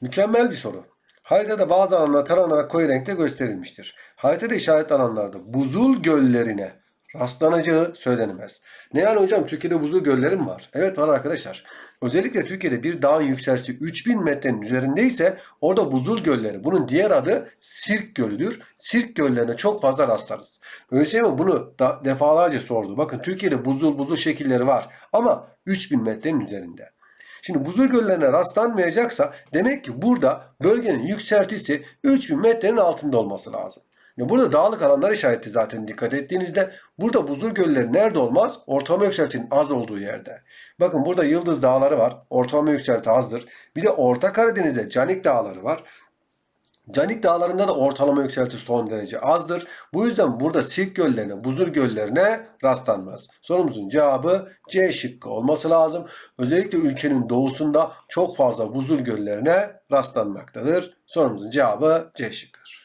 Mükemmel bir soru. Haritada bazı alanlar taranarak koyu renkte gösterilmiştir. Haritada işaretli alanlarda buzul göllerine rastlanacağı söylenemez. Ne yani hocam Türkiye'de buzul gölleri mi var? Evet var arkadaşlar. Özellikle Türkiye'de bir dağın yükseltisi 3000 metrenin üzerindeyse orada buzul gölleri. Bunun diğer adı Sirk Gölü'dür. Sirk göllerine çok fazla rastlarız. ÖSYM bunu da defalarca sordu. Bakın Türkiye'de buzul buzul şekilleri var ama 3000 metrenin üzerinde. Şimdi buzul göllerine rastlanmayacaksa demek ki burada bölgenin yükseltisi 3000 metrenin altında olması lazım. Ya burada dağlık alanlar işareti zaten dikkat ettiğinizde burada buzul gölleri nerede olmaz? Ortalama yükseltinin az olduğu yerde. Bakın burada Yıldız Dağları var. Ortalama yükselti azdır. Bir de Orta Karadeniz'de Canik Dağları var. Canik dağlarında da ortalama yükselti son derece azdır. Bu yüzden burada sirk göllerine, buzul göllerine rastlanmaz. Sorumuzun cevabı C şıkkı olması lazım. Özellikle ülkenin doğusunda çok fazla buzul göllerine rastlanmaktadır. Sorumuzun cevabı C şıkkıdır.